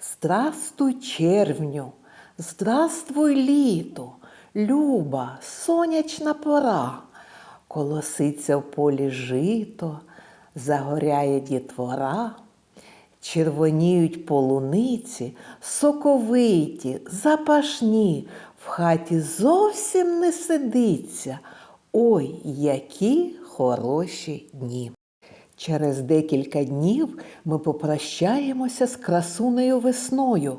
Здрастуй, червню, здравствуй, літо, люба, сонячна пора, колоситься в полі жито, загоряє дітвора, червоніють полуниці, соковиті, запашні, в хаті зовсім не сидиться. Ой, які хороші дні! Через декілька днів ми попрощаємося з красунею весною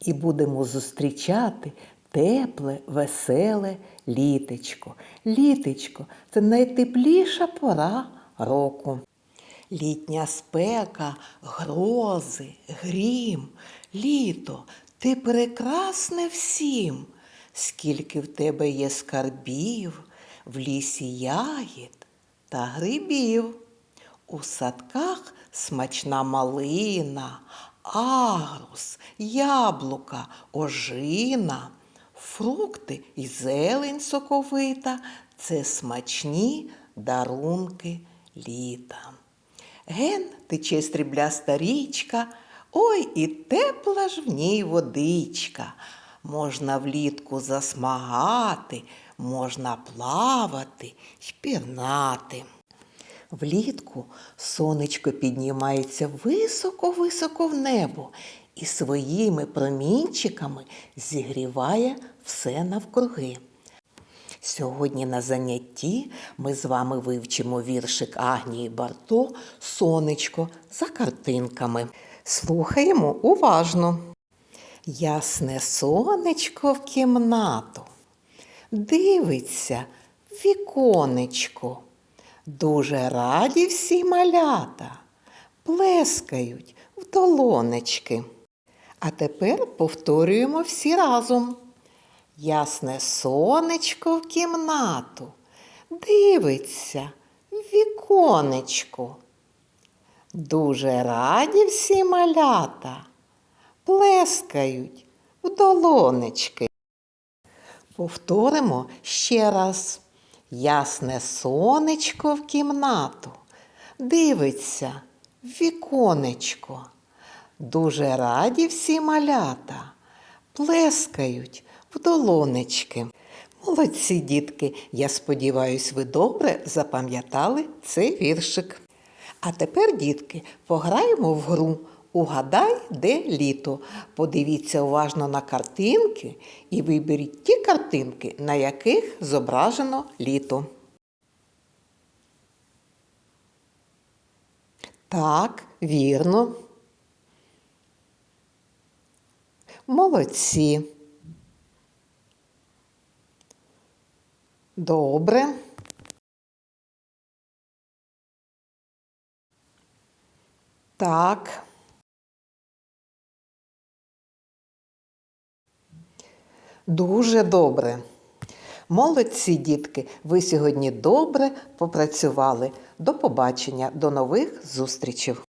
і будемо зустрічати тепле, веселе літечко. Літечко це найтепліша пора року. Літня спека, грози, грім, літо, ти прекрасне всім, скільки в тебе є скарбів, в лісі ягід та грибів. У садках смачна малина, агрус, яблука, ожина, фрукти і зелень соковита це смачні дарунки літа. Ген тече стрібляста річка, ой і тепла ж в ній водичка. Можна влітку засмагати, можна плавати й пірнати. Влітку сонечко піднімається високо-високо в небо і своїми промінчиками зігріває все навкруги. Сьогодні на занятті ми з вами вивчимо віршик Агнії Барто Сонечко за картинками. Слухаємо уважно. Ясне сонечко в кімнату. Дивиться віконечко. Дуже раді всі малята, плескають в долонечки. А тепер повторюємо всі разом. Ясне сонечко в кімнату, дивиться в віконечко. Дуже раді всі малята, плескають в долонечки. Повторимо ще раз. Ясне сонечко в кімнату, дивиться віконечко. Дуже раді всі малята, плескають в долонечки. Молодці, дітки, я сподіваюсь, ви добре запам'ятали цей віршик. А тепер, дітки, пограємо в гру. Угадай, де літо. Подивіться уважно на картинки і виберіть ті картинки, на яких зображено літо. Так, вірно. Молодці. Добре. Так. Дуже добре. Молодці, дітки, ви сьогодні добре попрацювали. До побачення, до нових зустрічей.